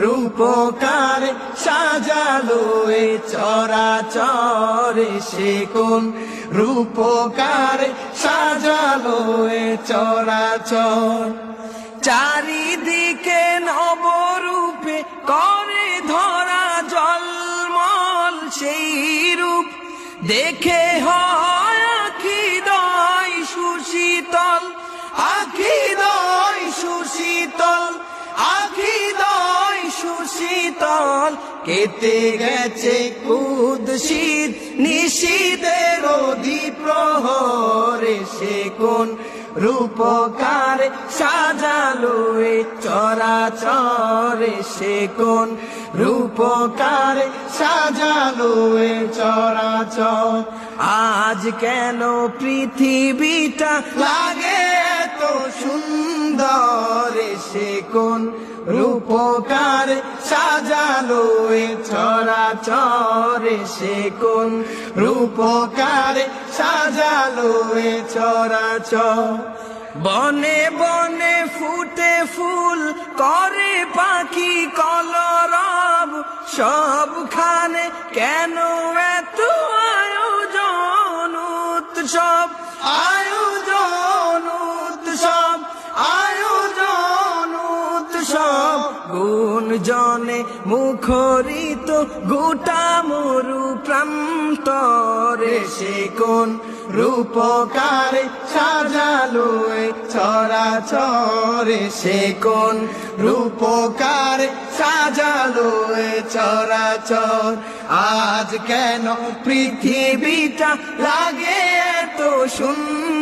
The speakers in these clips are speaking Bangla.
রূপকার সাজালো এ চরাচরে সে কোন রূপকার সাজালো এ চরাচর। চারিদিকে নবরূপে করে ধরা জলমল সেই রূপ। দেখে হয় সুশীতল কেটে গেছে কুদ শীত নিশীতের প্রহরে সে কোন রূপকার সাজালো এ চরাচরে সে কোন রূপকার সাজালো এ চরাচর। আজ কেন পৃথিবীটা লাগে এত সুন্দর সে কোন রূপকার সাজালো এ চরাচরে সে কোন? রূপকার সাজালো এ চরাচর। বনে বনে ফুটে ফুল করে পাখি কলরব। সবখানে কেন এত আয়োজন উৎসব? আয়োজন উৎসব গুণজনে মুখরিত গোটা মরু প্রান্তরে সে কোন রূপকার সাজালো চরাচরে সে কোন রূপকার সাজালো চরাচর। আজ কেন পৃথিবীটা লাগে এত সুন্দর?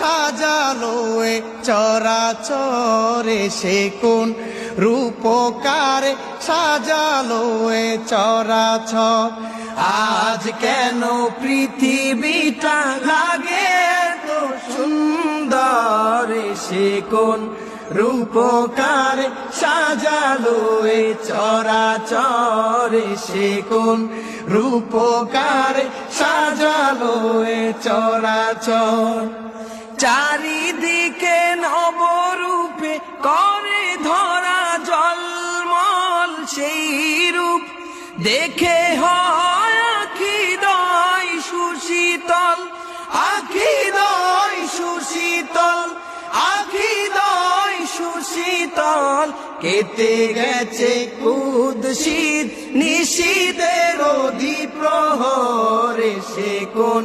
সাজালো চরাচরে সে কোন রূপকার সাজালো এ চরাচর। আজ কেন পৃথিবীটা লাগে এত সুন্দর সে কোন রূপকার সাজালো এ চরাচরে সে কোন রূপকার সাজালো এ চরাচর। চারিদিকে নবরূপে করে ধরা জলমল সেই রূপ। দেখে আখি দয় সুশীতল আখি দয় সুশীতল আখি দয় সুশীতল। কেটে গেছে কুদ শীত নিশীতের প্রহরে সে কোন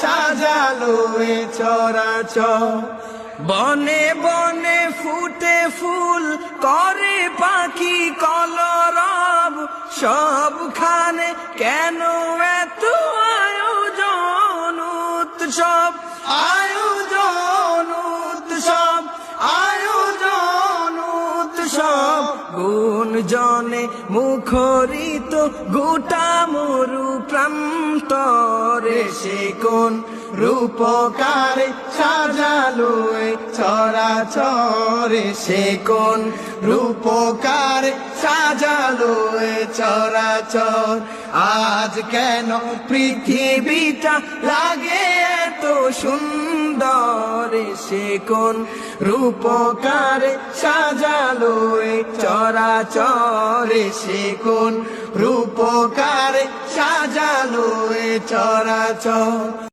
সাজালো এ চরাচর। বনে বনে ফুটে ফুল করে পাখি কলরব। সবখানে কেন এত আয়োজন উৎসব? উৎসব গুণজনে মুখরিত গোটা মরু প্রান্তরে সে কোন রূপকার সাজালো চরাচরে সে কোন রূপকার সাজালো চরাচর। আজ কেন পৃথিবীটা লাগে এত সুন্দর সে কোন রূপকারে সাজালো চরাচরে সে কোন রূপকার সাজালো এ চরাচর।